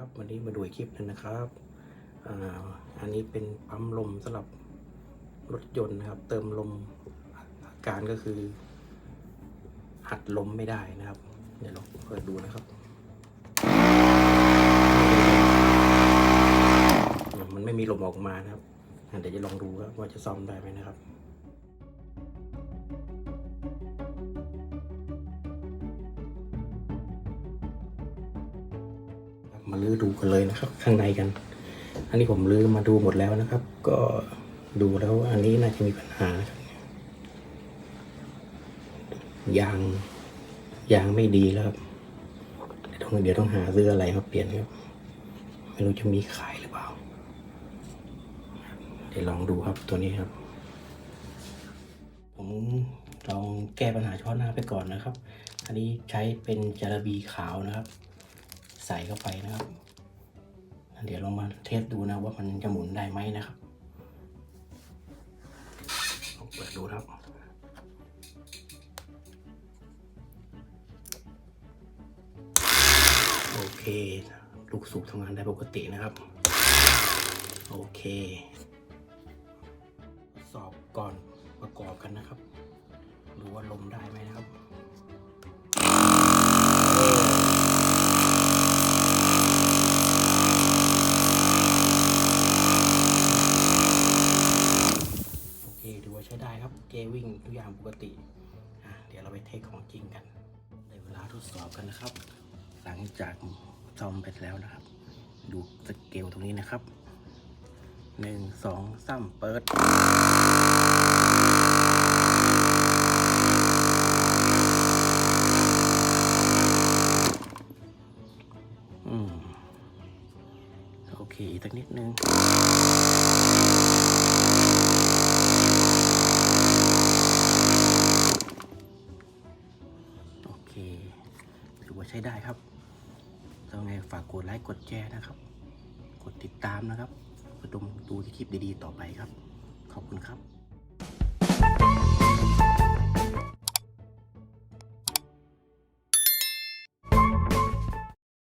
ครับ วันนี้มาดูอีกคลิปนึงนะครับออันนี้เป็นปั๊มลมสำหรับรถยนต์นะครับ เติมลมอาการก็คืออัดลมไม่ได้นะครับ เดี๋ยวลองเปิดดูนะครับ มันไม่มีลมออกมานะครับเดี๋ยวจะลองดูว่าจะซ่อมได้ไหมนะครับ มาลื้อดูกันเลยนะครับ ข้างในกัน อันนี้ผมลื้อมาดูหมดแล้วนะครับ ก็ดูแล้วอันนี้น่าจะมีปัญหานะครับยางยางไม่ดีแล้วครับเดี๋ยวต้องเดี๋ยวต้องหาซื้ออะไรมาเปลี่ยนครับไม่รู้จะมีขายหรือเปล่า เดี๋ยวลองดูครับตัวนี้ครับ ผมลองแก้ปัญหาเฉพาะหน้าไปก่อนนะครับ อันนี้ใช้เป็นจาระบีขาวนะครับ ใส่เข้าไปนะครับ เดี๋ยวเรามาเทสดูนะว่ามันจะหมุนได้ไหมนะครับลองเปิดดูครับโอเค ลูกสูบทำงานได้ปกตินะครับ โอเค สอบก่อนประกอบกันนะครับ ดูว่าลมได้ไหม อย่างปกติ เดี๋ยวเราไปเทสของจริงกัน ได้เวลาทดสอบกันนะครับ หลังจากซ่อมไปแล้วนะครับ ดูสเกลตรงนี้นะครับหนึ่งสองสามเปิดอืมโอเคอีกสักนิดนึง ถือว่าใช้ได้ครับต้องไงฝากกดไลค์กดแชร์นะครับ กดติดตามนะครับเพื่อดูคลิปดีๆต่อไปครับ ขอบคุณครับ